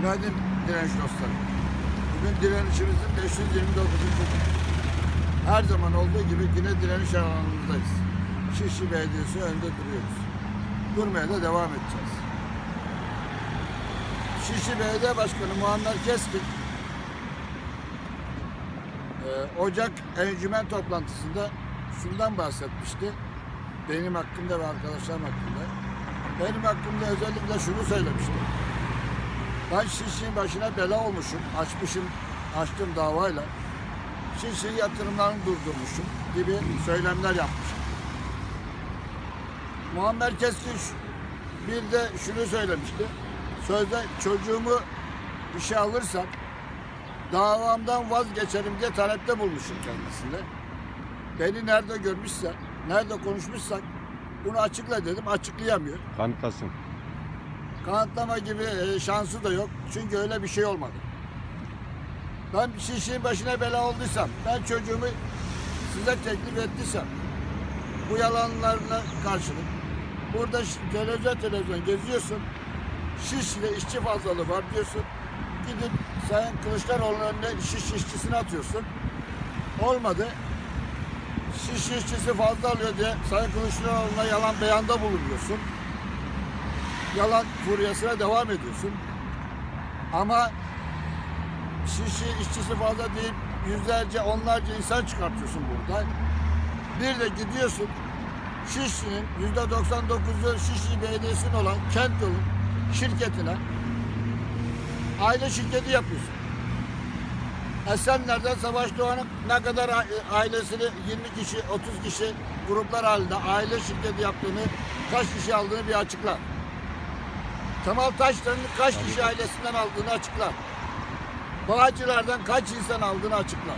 Günaydın direnç dostları. Bugün direnişimizin 529. günü. Her zaman olduğu gibi yine direniş alanımızdayız. Şişli Belediyesi önde duruyoruz. Durmaya da devam edeceğiz. Şişli Belediye Başkanı Muammer Keskin e, Ocak encümen toplantısında şundan bahsetmişti. Benim hakkımda ve arkadaşlarım hakkında. Benim hakkımda özellikle şunu söylemişti. Ben Şişli'nin başına bela olmuşum, açmışım, açtım davayla. Şişli yatırımlarını durdurmuşum gibi söylemler yapmışım. Muammer Keskin bir de şunu söylemişti. Sözde çocuğumu işe alırsam davamdan vazgeçerim diye talepte bulmuşum kendisine. Beni nerede görmüşse, nerede konuşmuşsak bunu açıkla dedim, açıklayamıyor. Kanıtlasın. Kanıtlama gibi e, şansı da yok. Çünkü öyle bir şey olmadı. Ben şişin başına bela olduysam, ben çocuğumu size teklif ettiysem, bu yalanlarına karşılık, burada televizyon televizyon geziyorsun, Şişli'de işçi fazlalığı var diyorsun, gidip Sayın Kılıçdaroğlu'nun önüne şiş işçisini atıyorsun. Olmadı. Şiş işçisi fazla alıyor diye Sayın Kılıçdaroğlu'na yalan beyanda bulunuyorsun yalan furyasına devam ediyorsun. Ama şişi işçisi fazla değil yüzlerce onlarca insan çıkartıyorsun burada. Bir de gidiyorsun Şişli'nin yüzde 99'u Şişli Belediyesi'nin olan Kent Yolu şirketine aile şirketi yapıyorsun. Esenler'den Savaş Doğan'ın ne kadar ailesini 20 kişi 30 kişi gruplar halinde aile şirketi yaptığını kaç kişi aldığını bir açıkla. Kemal Taşlar'ın kaç kişi ailesinden aldığını açıklar. Bağcılar'dan kaç insan aldığını açıklar.